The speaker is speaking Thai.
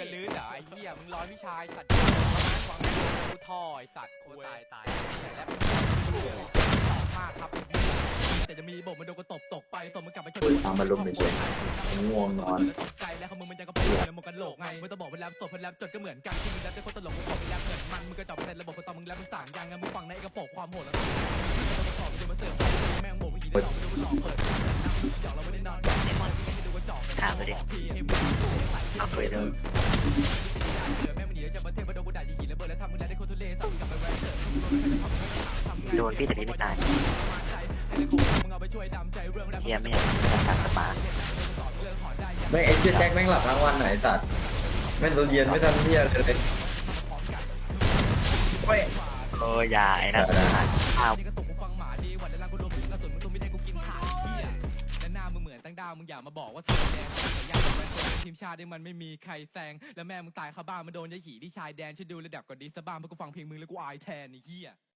กันมึงนี่จะลื้อเหรอไอ้เหี้ยมึงร้อนพี่ชายสัตว์ฟังกูท่อไอ้สัตว์คุยตายตายแล้วมากครับแต่จะมีบ่มันโดนกูตบตกไปตบมึงกลับไปชนคุยตามมารุมเฉยๆง่วงนอนตกใจแล้วเขามึงมันยังกระปุกแล้วมึงกันโหลกไงมึงต้องบอกว่าแรปสดเพื่อนแรปจดก็เหมือนกันที่มึงแรปเป็นคนตลกมึงบอกเป็นแรปเหมือนมันมึงก็จับประเด็นระบบตอนมึงแรปมึงสั่งยังไงมึงฟังในกระโปรงความโหดแล้วตอบจะมาเสิร์ฟแม่งโบกมึงหีได้หลอกดูหลอกเปิดหยอกเราไม่ได้นอนให้ดูกระจอกถามไปดิ เอาคุยเถอะแม่มันหนีจากประเทศมาโดนกูด่าจีหีระเบิดแล้วทำมึงได้คนทุเรศสั่งกลับไปแวนเถอะโดนพี่แต่พี่ไม่ตายมึงเอาไปช่วยดำใจเรื่องแรปเฮียไม่อยากจะตัดสปาไม่ไอ้เชี่ยแจ็คแม่งหลับทั้งวันไหนสัตว์แม่งตอนเย็นไม่ทำเที่ยเลยโอ้ยโอ้ยาไอ้นั่นข้าว มึงเหมือนตั้งดาวมึงอย่ามาบอกว่าทีมแดงอยากเป็นคนทีมชาติได้มันไม่มีใครแซงแล้วแม่มึงตายคาบ้านมันโดนยายหีที่ชายแดนช่วยดูระดับก่อนดีสบ้านเพราะกูฟังเพลงมึงแล้วกูอายแทนไอ้เหี้ย